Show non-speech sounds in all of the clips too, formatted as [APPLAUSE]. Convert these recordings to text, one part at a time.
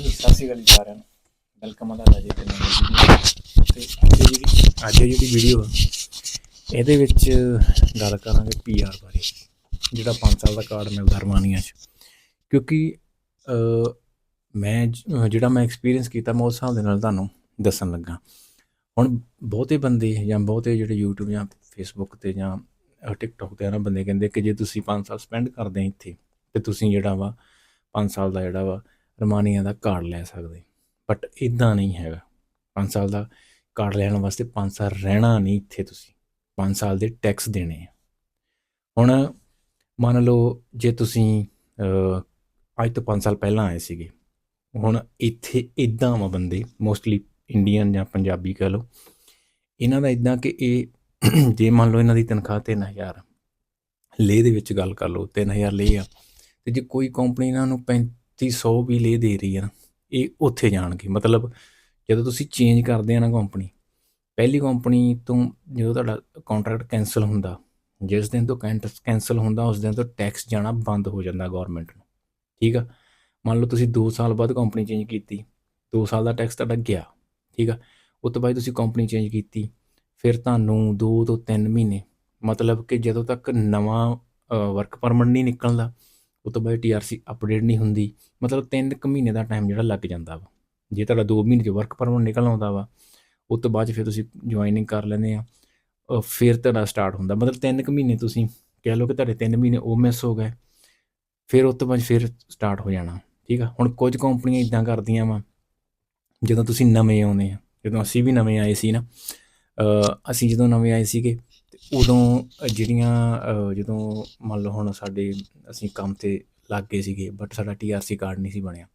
ਹਾਂਜੀ ਸਤਿ ਸ਼੍ਰੀ ਅਕਾਲ ਜੀ ਸਾਰਿਆਂ ਨੂੰ। ਵੈਲਕਮ ਆ ਤੁਹਾਡਾ ਜੀ ਤੇ। ਤੇ ਅੱਜ ਦੀ ਜਿਹੜੀ ਅੱਜ ਜਿਹੜੀ ਵੀਡੀਓ ਆ ਇਹਦੇ ਵਿੱਚ ਗੱਲ ਕਰਾਂਗੇ ਪੀਆਰ ਬਾਰੇ ਜਿਹੜਾ 5 ਸਾਲ ਦਾ ਕਾਰਡ ਮਿਲਦਾ ਰਮਾਨੀਆ 'ਚ। ਕਿਉਂਕਿ ਮੈਂ ਜਿਹੜਾ ਮੈਂ ਐਕਸਪੀਰੀਅੰਸ ਕੀਤਾ ਮੈਂ ਉਸ ਹਿਸਾਬ ਦੇ ਨਾਲ ਤੁਹਾਨੂੰ ਦੱਸਣ ਲੱਗਾ। ਹੁਣ ਬਹੁਤੇ ਬੰਦੇ ਜਾਂ ਬਹੁਤੇ ਜਿਹੜੇ YouTube ਜਾਂ Facebook ਤੇ ਜਾਂ ਅ, TikTok ਤੇ ਆ ਨਾ ਬੰਦੇ ਕਹਿੰਦੇ ਕਿ ਜੇ ਤੁਸੀਂ 5 ਸਾਲ ਸਪੈਂਡ ਕਰਦੇ ਆ ਇੱਥੇ ਤੇ ਤੁਸੀਂ ਜਿਹੜਾ ਵਾ 5 ਸਾਲ ਦਾ ਜਿਹੜਾ ਵਾ ਰਮਾਨੀਆਂ ਦਾ ਕਾਰਡ ਲੈ ਸਕਦੇ। ਬਟ ਇਦਾਂ ਨਹੀਂ ਹੈਗਾ। 5 ਸਾਲ ਦਾ ਕਾਰਡ ਲੈਣ ਵਾਸਤੇ 5 ਸਾਲ ਰਹਿਣਾ ਨਹੀਂ ਇੱਥੇ ਤੁਸੀਂ। 5 ਸਾਲ ਦੇ ਟੈਕਸ ਦੇਣੇ ਆ। ਹੁਣ ਮੰਨ ਲਓ ਜੇ ਤੁਸੀਂ ਅੱਜ ਤੋਂ 5 ਸਾਲ ਪਹਿਲਾਂ ਆਏ ਸੀਗੇ। ਹੁਣ ਇੱਥੇ ਇਦਾਂ ਵਾ ਬੰਦੇ ਮੋਸਟਲੀ ਇੰਡੀਅਨ ਜਾਂ ਪੰਜਾਬੀ ਕਹ ਲਓ। ਇਹਨਾਂ ਦਾ ਇਦਾਂ ਕਿ ਇਹ [CLEARS THROAT] ਜੇ ਮੰਨ ਲਓ ਇਹਨਾਂ ਦੀ ਤਨਖਾਹ 3000 ਲੇ ਦੇ ਵਿੱਚ ਗੱਲ ਕਰ ਲਓ 3000 ਲੇ ਆ। ਤੇ ਜੇ ਕੋਈ ਕੰਪਨੀ ਇਹਨਾਂ ਨੂੰ 3500 ਵੀ ਲੇ ਦੇ ਰਹੀ ਆ ਨਾ, ਇਹ ਉੱਥੇ ਜਾਣਗੇ। ਮਤਲਬ ਜਦੋਂ ਤੁਸੀਂ ਚੇਂਜ ਕਰਦੇ ਆ ਨਾ ਕੰਪਨੀ ਪਹਿਲੀ ਕੰਪਨੀ ਤੋਂ ਜਦੋਂ ਤੁਹਾਡਾ ਕੰਟਰੈਕਟ ਕੈਨਸਲ ਹੁੰਦਾ, ਜਿਸ ਦਿਨ ਤੋਂ ਕੈਨਸਲ ਹੁੰਦਾ, ਉਸ ਦਿਨ ਤੋਂ ਟੈਕਸ ਜਾਣਾ ਬੰਦ ਹੋ ਜਾਂਦਾ ਗਵਰਨਮੈਂਟ ਨੂੰ। ਠੀਕ ਆ? ਮੰਨ ਲਓ ਤੁਸੀਂ 2 ਸਾਲ ਬਾਅਦ ਕੰਪਨੀ ਚੇਂਜ ਕੀਤੀ 2 ਸਾਲ ਦਾ ਟੈਕਸ ਤੁਹਾਡਾ ਗਿਆ, ਠੀਕ ਆ? ਉਸ ਤੋਂ ਬਾਅਦ ਤੁਸੀਂ ਕੰਪਨੀ ਚੇਂਜ ਕੀਤੀ, ਫਿਰ ਤੁਹਾਨੂੰ 2 ਤੋਂ 3 ਮਹੀਨੇ, ਮਤਲਬ ਕਿ ਜਦੋਂ ਤੱਕ ਨਵਾਂ ਵਰਕ ਪਰਮਿਟ ਨਹੀਂ ਨਿਕਲਦਾ ਉਸ ਤੋਂ ਬਾਅਦ ਟੀਆਰਸੀ ਅਪਡੇਟ ਨਹੀਂ ਹੁੰਦੀ। ਮਤਲਬ 3 ਕੁ ਮਹੀਨੇ ਦਾ ਟਾਈਮ ਜਿਹੜਾ ਲੱਗ ਜਾਂਦਾ ਵਾ। ਜੇ ਤੁਹਾਡਾ 2 ਮਹੀਨੇ 'ਚ ਵਰਕ ਪਰਮਿਟ ਨਿਕਲ ਆਉਂਦਾ ਵਾ ਉਸ ਤੋਂ ਬਾਅਦ 'ਚ ਫਿਰ ਤੁਸੀਂ ਜੁਆਇਨਿੰਗ ਕਰ ਲੈਂਦੇ ਆ। ਫਿਰ ਤੁਹਾਡਾ ਸਟਾਰਟ ਹੁੰਦਾ। ਮਤਲਬ 3 ਕੁ ਮਹੀਨੇ ਤੁਸੀਂ ਕਹਿ ਲਓ ਕਿ ਤੁਹਾਡੇ 3 ਮਹੀਨੇ ਉਹ ਮਿਸ ਹੋ ਗਏ। ਫਿਰ ਉਸ ਤੋਂ ਬਾਅਦ ਫਿਰ ਸਟਾਰਟ ਹੋ ਜਾਣਾ। ਠੀਕ ਆ? ਹੁਣ ਕੁਝ ਕੰਪਨੀਆਂ ਇਦਾਂ ਕਰਦੀਆਂ ਵਾ, ਜਦੋਂ ਤੁਸੀਂ ਨਵੇਂ ਆਉਂਦੇ ਆ। ਜਦੋਂ ਅਸੀਂ ਵੀ ਨਵੇਂ ਆਏ ਸੀ ਨਾ ਅਸੀਂ ਜਦੋਂ ਨਵੇਂ ਆਏ ਸੀਗੇ ਉਦੋਂ ਜਿਹੜੀਆਂ ਜਦੋਂ ਮੰਨ ਲਓ ਹੁਣ ਸਾਡੇ ਅਸੀਂ ਕੰਮ ਤੇ ਲੱਗ ਗਏ ਸੀਗੇ ਬਟ ਸਾਡਾ ਟੀਆਰਸੀ ਕਾਰਡ ਨਹੀਂ ਸੀ ਬਣਿਆ।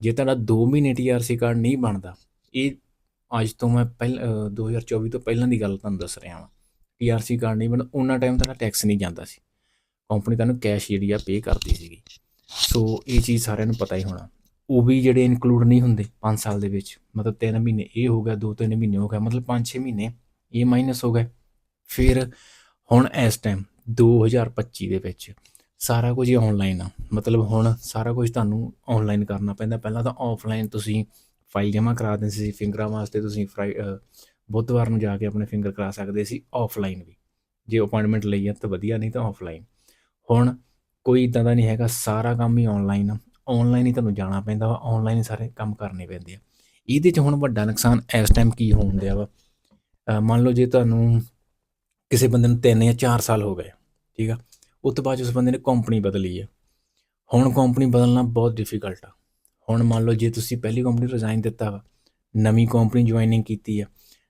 ਜੇ ਤੁਹਾਡਾ 2 ਮਹੀਨੇ ਟੀਆਰਸੀ ਕਾਰਡ ਨਹੀਂ ਬਣਦਾ ਇਹ ਅੱਜ ਤੋਂ ਮੈਂ ਪਹਿਲ ਅ, 2024 ਤੋਂ ਪਹਿਲਾਂ ਦੀ ਗੱਲ ਤੁਹਾਨੂੰ ਦੱਸ ਰਿਹਾ ਹਾਂ ਟੀਆਰਸੀ ਕਾਰਡ ਨਹੀਂ ਬਣਦਾ ਉਹਨਾਂ ਟਾਈਮ ਤੁਹਾਡਾ ਟੈਕਸ ਨਹੀਂ ਜਾਂਦਾ ਸੀ। ਕੰਪਨੀ ਤੁਹਾਨੂੰ ਕੈਸ਼ ਜਿਹੜੀ ਆ ਪੇ ਕਰਦੀ ਸੀਗੀ। ਸੋ ਇਹ ਚੀਜ਼ ਸਾਰਿਆਂ ਨੂੰ ਪਤਾ ਹੀ ਹੋਣਾ। ਉਹ ਵੀ ਜਿਹੜੇ ਇਨਕਲੂਡ ਨਹੀਂ ਹੁੰਦੇ 5 ਸਾਲ ਦੇ ਵਿੱਚ ਮਤਲਬ 3 ਮਹੀਨੇ ਇਹ ਹੋ ਗਿਆ 2-3 ਮਹੀਨੇ ਹੋ ਗਿਆ ਮਤਲਬ 5-6 ਮਹੀਨੇ ਇਹ ਮਾਈਨਸ ਹੋ ਗਏ। ਫਿਰ ਹੁਣ ਇਸ ਟਾਈਮ 2025 ਦੇ ਵਿੱਚ ਸਾਰਾ ਕੁਝ ਹੀ ਆਨਲਾਈਨ ਆ। ਮਤਲਬ ਹੁਣ ਸਾਰਾ ਕੁਝ ਤੁਹਾਨੂੰ ਆਨਲਾਈਨ ਕਰਨਾ ਪੈਂਦਾ। ਪਹਿਲਾਂ ਤਾਂ ਆਫਲਾਈਨ ਤੁਸੀਂ ਫਾਈਲ ਜਮ੍ਹਾਂ ਕਰਾ ਦਿੰਦੇ ਸੀ। ਫਿੰਗਰਾਂ ਵਾਸਤੇ ਤੁਸੀਂ ਫਰਾਈ ਬੁੱਧਵਾਰ ਨੂੰ ਜਾ ਕੇ ਆਪਣੇ ਫਿੰਗਰ ਕਰਾ ਸਕਦੇ ਸੀ ਆਫਲਾਈਨ ਵੀ। ਜੇ ਅਪਾਇੰਟਮੈਂਟ ਲਈ ਆ ਤਾਂ ਵਧੀਆ, ਨਹੀਂ ਤਾਂ ਆਫਲਾਈਨ ਹੁਣ ਕੋਈ ਇਦਾਂ ਦਾ ਨਹੀਂ ਹੈਗਾ। ਸਾਰਾ ਕੰਮ ਹੀ ਆਨਲਾਈਨ ਆ। ਆਨਲਾਈਨ ਹੀ ਤੁਹਾਨੂੰ ਜਾਣਾ ਪੈਂਦਾ ਵਾ। ਆਨਲਾਈਨ ਹੀ ਸਾਰੇ ਕੰਮ ਕਰਨੇ ਪੈਂਦੇ ਆ। ਇਹਦੇ 'ਚ ਹੁਣ ਵੱਡਾ ਨੁਕਸਾਨ ਇਸ ਟਾਈਮ ਕੀ ਹੋਣ ਦਿਆ ਵਾ? ਮੰਨ ਲਓ ਜੇ ਤੁਹਾਨੂੰ ਕਿਸੇ ਬੰਦੇ ਨੂੰ 3 ਜਾਂ 4 ਸਾਲ ਹੋ ਗਏ, ਠੀਕ ਆ? ਉਸ ਤੋਂ ਬਾਅਦ 'ਚ ਉਸ ਬੰਦੇ ਨੇ ਕੰਪਨੀ ਬਦਲੀ ਆ। ਹੁਣ ਕੰਪਨੀ ਬਦਲਣਾ ਬਹੁਤ ਡਿਫਿਕਲਟ ਆ। ਹੁਣ ਮੰਨ ਲਓ ਜੇ ਤੁਸੀਂ ਪਹਿਲੀ ਕੰਪਨੀ ਰਿਜ਼ਾਈਨ ਦਿੱਤਾ ਵਾ, ਨਵੀਂ ਕੰਪਨੀ ਜੁਆਇਨਿੰਗ ਕੀਤੀ ਆ,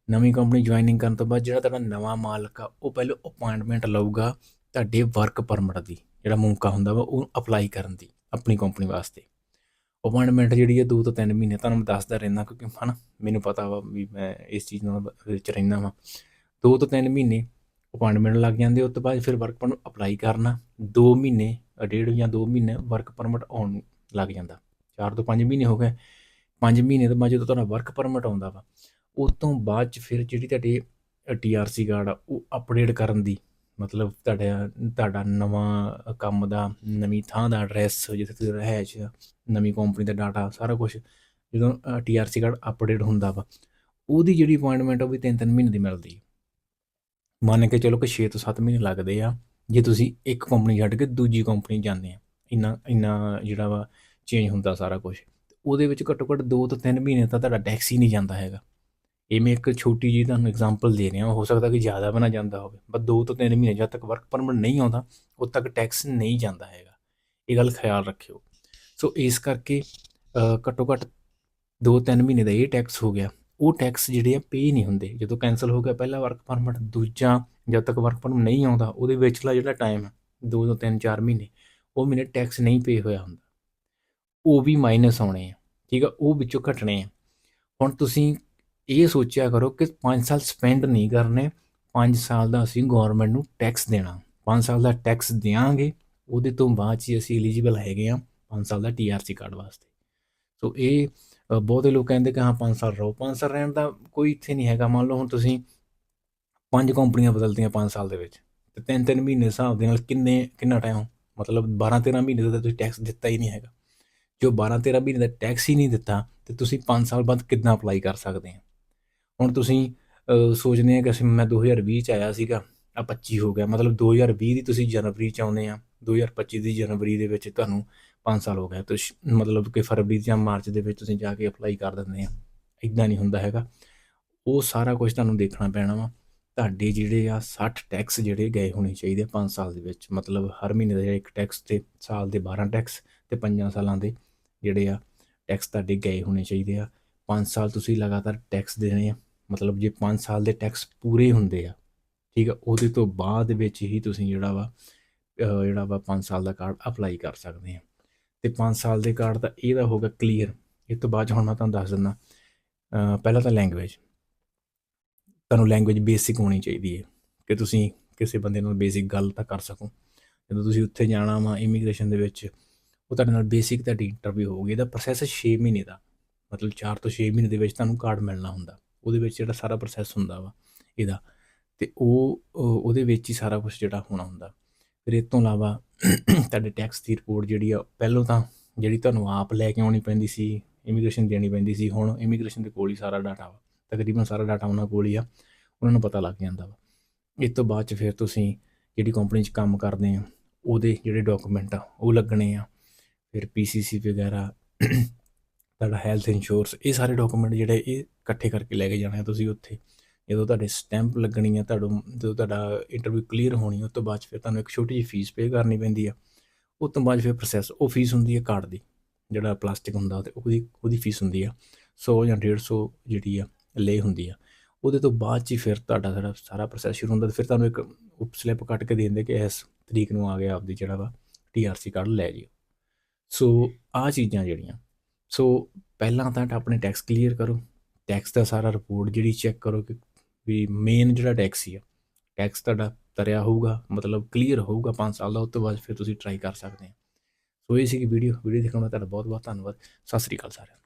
ਨਵੀਂ ਕੰਪਨੀ ਜੁਆਇਨਿੰਗ ਕਰਨ ਤੋਂ ਬਾਅਦ ਜਿਹੜਾ ਤੁਹਾਡਾ ਨਵਾਂ ਮਾਲਕ ਆ, ਉਹ ਪਹਿਲਾਂ ਅਪਾਇੰਟਮੈਂਟ ਲਊਗਾ ਤੁਹਾਡੇ ਵਰਕ ਪਰਮਿਟ ਦੀ, ਜਿਹੜਾ ਮੌਕਾ ਹੁੰਦਾ ਵਾ, ਉਹ ਅਪਲਾਈ ਕਰਨ ਦੀ, ਆਪਣੀ ਕੰਪਨੀ ਵਾਸਤੇ। ਅਪਾਇੰਟਮੈਂਟ ਜਿਹੜੀ ਹੈ 2 ਤੋਂ 3 ਮਹੀਨੇ, ਤੁਹਾਨੂੰ ਮੈਂ ਦੱਸਦਾ ਰਹਿੰਦਾ ਕਿਉਂਕਿ ਹਨਾ, ਮੈਨੂੰ ਪਤਾ ਵਾ ਵੀ ਮੈਂ ਇਸ ਚੀਜ਼ ਨਾਲ ਵਿੱਚ ਰਹਿੰਦਾ ਵਾਂ। 2 ਤੋਂ 3 ਮਹੀਨੇ ਅਪਾਇੰਟਮੈਂਟ ਲੱਗ ਜਾਂਦੀ ਉਸ ਤੋਂ ਬਾਅਦ ਫਿਰ ਵਰਕ ਪਰਮਿਟ ਅਪਲਾਈ ਕਰਨਾ 2 ਮਹੀਨੇ ਡੇਢ ਜਾਂ 2 ਮਹੀਨੇ ਵਰਕ ਪਰਮਿਟ ਆਉਣ ਨੂੰ ਲੱਗ ਜਾਂਦਾ। 4 ਤੋਂ 5 ਮਹੀਨੇ ਹੋ ਗਏ 5 ਮਹੀਨੇ ਤੋਂ ਬਾਅਦ ਜਦੋਂ ਤੁਹਾਡਾ ਵਰਕ ਪਰਮਿਟ ਆਉਂਦਾ ਵਾ, ਉਸ ਤੋਂ ਬਾਅਦ ਚ ਫਿਰ ਜਿਹੜੀ ਤੁਹਾਡੀ ਟੀਆਰਸੀ ਕਾਰਡ ਆ, ਉਹ ਅਪਡੇਟ ਕਰਨ ਦੀ, ਮਤਲਬ ਤੁਹਾਡਾ ਤੁਹਾਡਾ ਨਵਾਂ ਕੰਮ ਦਾ, ਨਵੀਂ ਥਾਂ ਦਾ ਐਡਰੈਸ ਜਿੱਥੇ ਤੁਸੀਂ ਰਹਿਸ਼ ਨਵੀਂ ਕੰਪਨੀ ਦਾ ਡਾਟਾ ਸਾਰਾ ਕੁਝ ਜਦੋਂ ਟੀਆਰਸੀ ਕਾਰਡ ਅਪਡੇਟ ਹੁੰਦਾ ਵਾ, ਉਹਦੀ ਜਿਹੜੀ ਅਪਾਇੰਟਮੈਂਟ ਉਹ ਵੀ 3-3 ਮਹੀਨੇ ਦੀ ਮਿਲਦੀ ਹੈ ਮੰਨ ਕੇ ਚਲੋ ਕਿ 6 ਤੋਂ 7 ਮਹੀਨੇ ਲੱਗਦੇ ਆ, ਜੇ ਤੁਸੀਂ ਇੱਕ ਕੰਪਨੀ ਛੱਡ ਕੇ ਦੂਜੀ ਕੰਪਨੀ ਜਾਂਦੇ ਆ, ਇੰਨਾ ਇੰਨਾ ਜਿਹੜਾ ਵਾ ਚੇਂਜ ਹੁੰਦਾ ਸਾਰਾ ਕੁਝ ਉਹਦੇ ਵਿੱਚ ਘੱਟੋ ਘੱਟ 2 ਤੋਂ 3 ਮਹੀਨੇ ਤਾਂ ਤੁਹਾਡਾ ਟੈਕਸ ਹੀ ਨਹੀਂ ਜਾਂਦਾ ਹੈਗਾ। ਇਹ ਮੈਂ ਇੱਕ ਛੋਟੀ ਜਿਹੀ ਤੁਹਾਨੂੰ ਐਗਜ਼ਾਮਪਲ ਦੇ ਰਿਹਾ, ਹੋ ਸਕਦਾ ਕਿ ਜ਼ਿਆਦਾ ਬਣਾ ਜਾਂਦਾ ਹੋਵੇ ਬਸ 2 ਤੋਂ 3 ਮਹੀਨੇ ਜਦ ਤੱਕ ਵਰਕ ਪਰਮਿਟ ਨਹੀਂ ਆਉਂਦਾ, ਉਦ ਤੱਕ ਟੈਕਸ ਨਹੀਂ ਜਾਂਦਾ ਹੈਗਾ। ਇਹ ਗੱਲ ਖਿਆਲ ਰੱਖਿਓ। ਸੋ ਇਸ ਕਰਕੇ ਘੱਟੋ ਘੱਟ 2-3 ਮਹੀਨੇ ਦਾ ਇਹ ਟੈਕਸ ਹੋ ਗਿਆ। ਉਹ ਟੈਕਸ ਜਿਹੜੇ ਆ ਪੇ ਨਹੀਂ ਹੁੰਦੇ। ਜਦੋਂ ਕੈਨਸਲ ਹੋ ਗਿਆ ਪਹਿਲਾ ਵਰਕ ਪਰਮਿਟ ਦੂਜਾ ਜਦ ਤੱਕ ਵਰਕ ਪਰਮਿਟ ਨਹੀਂ ਆਉਂਦਾ, ਉਹਦੇ ਵਿਚਲਾ ਜਿਹੜਾ ਟਾਈਮ ਹੈ 2 ਤੋਂ 3-4 ਮਹੀਨੇ, ਉਹ ਮਹੀਨੇ ਟੈਕਸ ਨਹੀਂ ਪੇ ਹੋਇਆ ਹੁੰਦਾ। ਉਹ ਵੀ ਮਾਈਨਸ ਆਉਣੇ ਆ, ਠੀਕ ਆ, ਉਹ ਵਿੱਚੋਂ ਘਟਣੇ ਆ। ਹੁਣ ਤੁਸੀਂ ਇਹ ਸੋਚਿਆ ਕਰੋ ਕਿ 5 ਸਾਲ ਸਪੈਂਡ ਨਹੀਂ ਕਰਨੇ 5 ਸਾਲ ਦਾ ਅਸੀਂ ਗਵਰਨਮੈਂਟ ਨੂੰ ਟੈਕਸ ਦੇਣਾ। 5 ਸਾਲ ਦਾ ਟੈਕਸ ਦੇਾਂਗੇ ਉਹਦੇ ਤੋਂ ਬਾਅਦ 'ਚ ਹੀ ਅਸੀਂ ਐਲੀਜੀਬਲ ਹੈਗੇ ਆ 5 ਸਾਲ ਦਾ ਟੀਆਰਸੀ ਕਾਰਡ ਵਾਸਤੇ। ਸੋ ਇਹ ਬਹੁਤੇ ਲੋਕ ਕਹਿੰਦੇ ਕਿ ਹਾਂ 5 ਸਾਲ ਰਹੋ। 5 ਸਾਲ ਰਹਿਣ ਦਾ ਕੋਈ ਇੱਥੇ ਨਹੀਂ ਹੈਗਾ। ਮੰਨ ਲਓ ਹੁਣ ਤੁਸੀਂ ਪੰਜ ਕੰਪਨੀਆਂ ਬਦਲਦੀਆਂ 5 ਸਾਲ ਦੇ ਵਿੱਚ ਤੇ ਤਿੰਨ ਤਿੰਨ ਮਹੀਨੇ ਹਿਸਾਬ ਦੇ ਨਾਲ ਕਿੰਨੇ, ਕਿੰਨਾ ਟਾਈਮ ਮਤਲਬ 12 13 ਮਹੀਨੇ ਦਾ ਤਾਂ ਤੁਸੀਂ ਟੈਕਸ ਦਿੱਤਾ ਹੀ ਨਹੀਂ ਹੈਗਾ। ਜੋ 12 13 ਮਹੀਨੇ ਦਾ ਟੈਕਸ ਹੀ ਨਹੀਂ ਦਿੱਤਾ ਤੇ ਤੁਸੀਂ 5 ਸਾਲ ਬਾਅਦ ਕਿੱਦਾਂ ਅਪਲਾਈ ਕਰ ਸਕਦੇ ਆ? ਹੁਣ ਤੁਸੀਂ ਸੋਚਦੇ ਆ ਕਿ ਅਸੀਂ, ਮੈਂ 2020 ਚ ਆਇਆ ਸੀਗਾ, ਆ 25 ਹੋ ਗਿਆ। ਮਤਲਬ 2020 ਦੀ ਤੁਸੀਂ ਜਨਵਰੀ ਚ ਆਉਂਦੇ ਆ। 2025 ਦੀ ਜਨਵਰੀ ਦੇ ਵਿੱਚ ਤੁਹਾਨੂੰ 5 ਸਾਲ ਹੋ ਗਏ ਤੁਸੀਂ ਮਤਲਬ ਕਿ ਫਰਵਰੀ ਜਾਂ ਮਾਰਚ ਦੇ ਵਿੱਚ ਤੁਸੀਂ ਜਾ ਕੇ ਅਪਲਾਈ ਕਰ ਦਿੰਦੇ ਆ ਇਦਾਂ ਨਹੀਂ ਹੁੰਦਾ ਹੈਗਾ। ਉਹ ਸਾਰਾ ਕੁਝ ਤੁਹਾਨੂੰ ਦੇਖਣਾ ਪੈਣਾ ਵਾ। ਤੁਹਾਡੇ ਜਿਹੜੇ ਆ 60 ਟੈਕਸ ਜਿਹੜੇ ਗਏ ਹੋਣੇ ਚਾਹੀਦੇ ਆ 5 ਸਾਲ ਦੇ ਵਿੱਚ, ਮਤਲਬ ਹਰ ਮਹੀਨੇ ਦਾ ਜਿਹੜਾ ਇੱਕ ਟੈਕਸ ਤੇ, ਸਾਲ ਦੇ 12 ਟੈਕਸ ਤੇ 5 ਸਾਲਾਂ ਦੇ ਜਿਹੜੇ ਆ ਟੈਕਸ ਤੁਹਾਡੇ ਗਏ ਹੋਣੇ ਚਾਹੀਦੇ ਆ। 5 ਸਾਲ ਤੁਸੀਂ ਲਗਾਤਾਰ ਟੈਕਸ ਦੇਣੇ ਆ, ਮਤਲਬ ਜੇ 5 ਸਾਲ ਦੇ ਟੈਕਸ ਪੂਰੇ ਹੁੰਦੇ ਆ, ਠੀਕ ਆ, ਉਹਦੇ ਤੋਂ ਬਾਅਦ ਵਿੱਚ ਹੀ ਤੁਸੀਂ ਜਿਹੜਾ ਵਾ ਜਿਹੜਾ ਵਾ 5 ਸਾਲ ਦਾ ਕਾਰਡ ਅਪਲਾਈ ਕਰ ਸਕਦੇ ਆ। ਤੇ 5 ਸਾਲ ਦੇ ਕਾਰਡ ਦਾ ਇਹਦਾ ਹੋਗਾ ਕਲੀਅਰ ਇਹ ਤੋਂ ਬਾਅਦ 'ਚ ਹੁਣ ਮੈਂ ਤੁਹਾਨੂੰ ਦੱਸ ਦਿੰਦਾ ਪਹਿਲਾਂ ਤਾਂ ਲੈਂਗੁਏਜ ਤੁਹਾਨੂੰ ਲੈਂਗੁਏਜ ਬੇਸਿਕ ਹੋਣੀ ਚਾਹੀਦੀ ਹੈ ਕਿ ਤੁਸੀਂ ਕਿਸੇ ਬੰਦੇ ਨਾਲ ਬੇਸਿਕ ਗੱਲ ਤਾਂ ਕਰ ਸਕੋ। ਜਦੋਂ ਤੁਸੀਂ ਉੱਥੇ ਜਾਣਾ ਵਾ ਇਮੀਗ੍ਰੇਸ਼ਨ ਦੇ ਵਿੱਚ, ਉਹ ਤੁਹਾਡੇ ਨਾਲ ਬੇਸਿਕ ਤੁਹਾਡੀ ਇੰਟਰਵਿਊ ਹੋਊਗੀ। ਇਹਦਾ ਪ੍ਰੋਸੈਸ 6 ਮਹੀਨੇ ਦਾ, ਮਤਲਬ 4 ਤੋਂ 6 ਮਹੀਨੇ ਦੇ ਵਿੱਚ ਤੁਹਾਨੂੰ ਕਾਰਡ ਮਿਲਣਾ ਹੁੰਦਾ। ਉਹਦੇ ਵਿੱਚ ਜਿਹੜਾ ਸਾਰਾ ਪ੍ਰੋਸੈਸ ਹੁੰਦਾ ਵਾ ਇਹਦਾ। ਤੇ ਉਹ, ਉਹ- ਉਹਦੇ ਵਿੱਚ ਹੀ ਸਾਰਾ ਕੁਝ ਜਿਹੜਾ ਹੋਣਾ ਹੁੰਦਾ। ਫਿਰ ਇਹ ਤੋਂ ਇਲਾਵਾ [CLEARS THROAT] ਤੁਹਾਡੇ ਟੈਕਸ ਦੀ ਰਿਪੋਰਟ ਜਿਹੜੀ ਆ, ਪਹਿਲਾਂ ਤਾਂ ਜਿਹੜੀ ਤੁਹਾਨੂੰ ਆਪ ਲੈ ਕੇ ਆਉਣੀ ਪੈਂਦੀ ਸੀ ਇਮੀਗ੍ਰੇਸ਼ਨ ਦੇਣੀ ਪੈਂਦੀ ਸੀ, ਹੁਣ ਇਮੀਗ੍ਰੇਸ਼ਨ ਦੇ ਕੋਲ ਹੀ ਸਾਰਾ ਡਾਟਾ ਵਾ। ਤਕਰੀਬਨ ਸਾਰਾ ਡਾਟਾ ਉਹਨਾਂ ਕੋਲ ਹੀ ਆ, ਉਹਨਾਂ ਨੂੰ ਪਤਾ ਲੱਗ ਜਾਂਦਾ ਵਾ। ਇਸ ਤੋਂ ਬਾਅਦ ਚ ਫਿਰ ਤੁਸੀਂ ਜਿਹੜੀ ਕੰਪਨੀ 'ਚ ਕੰਮ ਕਰਦੇ ਆ, ਉਹਦੇ ਜਿਹੜੇ ਡਾਕੂਮੈਂਟ ਆ, ਉਹ ਲੱਗਣੇ ਆ। ਫਿਰ ਪੀਸੀਸੀ ਵਗੈਰਾ, [CLEARS THROAT] ਤੁਹਾਡਾ ਹੈਲਥ ਇੰਸ਼ੋਰੈਂਸ ਇਹ ਸਾਰੇ ਡਾਕੂਮੈਂਟ ਜਿਹੜੇ ਇਹ ਇਕੱਠੇ ਕਰਕੇ ਲੈ ਕੇ ਜਾਣੇ ਆ ਤੁਸੀਂ ਉੱਥੇ। ਜਦੋਂ ਤੁਹਾਡੇ ਸਟੈਂਪ ਲੱਗਣੀ ਆ ਤੁਹਾਨੂੰ ਜਦੋਂ ਤੁਹਾਡਾ ਇੰਟਰਵਿਊ ਕਲੀਅਰ ਹੋਣੀ, ਉਸ ਤੋਂ ਬਾਅਦ 'ਚ ਫਿਰ ਤੁਹਾਨੂੰ ਇੱਕ ਛੋਟੀ ਜਿਹੀ ਫੀਸ ਪੇ ਕਰਨੀ ਪੈਂਦੀ ਆ। ਉਸ ਤੋਂ ਬਾਅਦ ਫਿਰ ਪ੍ਰੋਸੈਸ ਉਹ ਫੀਸ ਹੁੰਦੀ ਹੈ ਕਾਰਡ ਦੀ, ਜਿਹੜਾ ਪਲਾਸਟਿਕ ਹੁੰਦਾ ਤੇ ਉਹਦੀ ਉਹਦੀ ਫੀਸ ਹੁੰਦੀ ਆ 100 ਜਾਂ 150 ਜਿਹੜੀ ਆ ਲੈ ਹੁੰਦੀ ਆ। ਉਹਦੇ ਤੋਂ ਬਾਅਦ 'ਚ ਫਿਰ ਤੁਹਾਡਾ ਸਾਰਾ ਸਾਰਾ ਪ੍ਰੋਸੈਸ ਸ਼ੁਰੂ ਹੁੰਦਾ ਤੇ ਫਿਰ ਤੁਹਾਨੂੰ ਇੱਕ ਸਲਿੱਪ ਕੱਟ ਕੇ ਦੇ ਦਿੰਦੇ ਕਿ ਇਸ ਤਰੀਕ ਨੂੰ ਆ ਗਿਆ ਆਪਦੀ ਜਿਹੜਾ ਵਾ ਟੀਆਰਸੀ ਕਾਰਡ ਲੈ ਜਿਓ। ਸੋ ਆ ਚੀਜ਼ਾਂ ਜਿਹੜੀਆਂ, ਸੋ ਪਹਿਲਾਂ ਤਾਂ ਆਪਣੇ ਟੈਕਸ ਕਲੀਅਰ ਕਰੋ ਟੈਕਸ ਦਾ ਸਾਰਾ ਰਿਪੋਰਟ ਜਿਹੜੀ ਚੈੱਕ ਕਰੋ ਕਿ ਵੀ ਮੇਨ ਜਿਹੜਾ ਟੈਕਸ ਹੀ ਆ ਟੈਕਸ ਤੁਹਾਡਾ ਤਰਿਆ ਹੋਊਗਾ, ਮਤਲਬ ਕਲੀਅਰ ਹੋਊਗਾ 5 ਸਾਲ ਦਾ ਉਸ ਤੋਂ ਬਾਅਦ ਫਿਰ ਤੁਸੀਂ ਟਰਾਈ ਕਰ ਸਕਦੇ ਆ। ਸੋ ਇਹ ਸੀ ਵੀਡੀਓ ਵੀਡੀਓ ਦੇਖਣ ਦਾ ਤੁਹਾਡਾ ਬਹੁਤ ਬਹੁਤ ਧੰਨਵਾਦ। ਸਤਿ ਸ੍ਰੀ ਅਕਾਲ ਸਾਰਿਆਂ